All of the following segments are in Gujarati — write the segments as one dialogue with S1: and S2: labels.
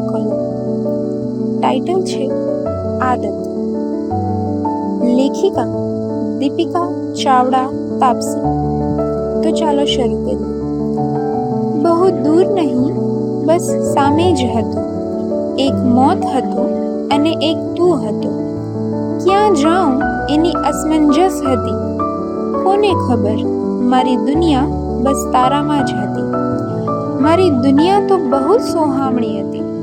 S1: કહ્યું. ટાઇટલ છે આદત. લેખિકા દીપિકા ચાવડા તાપસી. તો ચાલો શરૂ કરીએ. બહુ દૂર નહીં, બસ સામે જ હતું. એક મોત હતું અને એક તું હતો. ક્યાં જાઉં એની અસમંજસ હતી. કોને ખબર? મારી દુનિયા બસ તારામાં જ હતી. મારી દુનિયા તો બહુ સોહામણી હતી.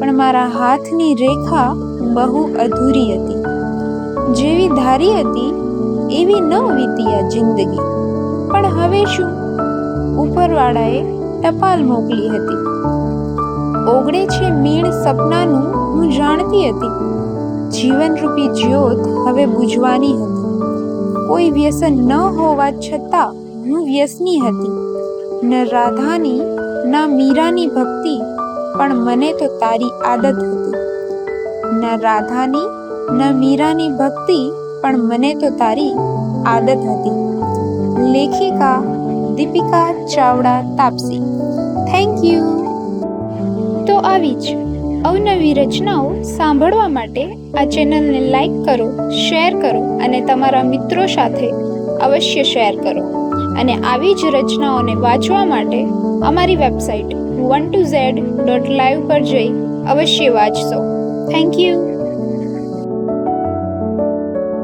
S1: પણ મારા હાથની રેખા બહુ અધૂરી હતી. જેવી ધારી હતી, એવી ન વીતી આ જિંદગી. પણ હવે શું? ઉપરવાળાએ ટપાલ મોકલી હતી. ઓગળે છે મીણ સપનાનું હું જાણતી હતી. જીવનરૂપી જ્યોત હવે બુજવાની હતી. કોઈ વ્યસન ન હોવા છતાં હું વ્યસની હતી. ન રાધાની, ના મીરાની ભક્તિ પણ મને તો તારી આદત હતી. ન રાધાની, ન મીરાની ભક્તિ, પણ મને તો તારી આદત હતી. લેખિકા દીપિકા ચાવડા તાપસી. થેન્ક યુ તો આવી જ અવનવી રચનાઓ સાંભળવા માટે આ ચેનલને લાઈક કરો, શેર કરો અને તમારા મિત્રો સાથે અવશ્ય શેર કરો. અને આવી જ રચનાઓને વાંચવા માટે અમારી website one to Z dot live પર જઈ અવશ્ય વાંચશો. Thank you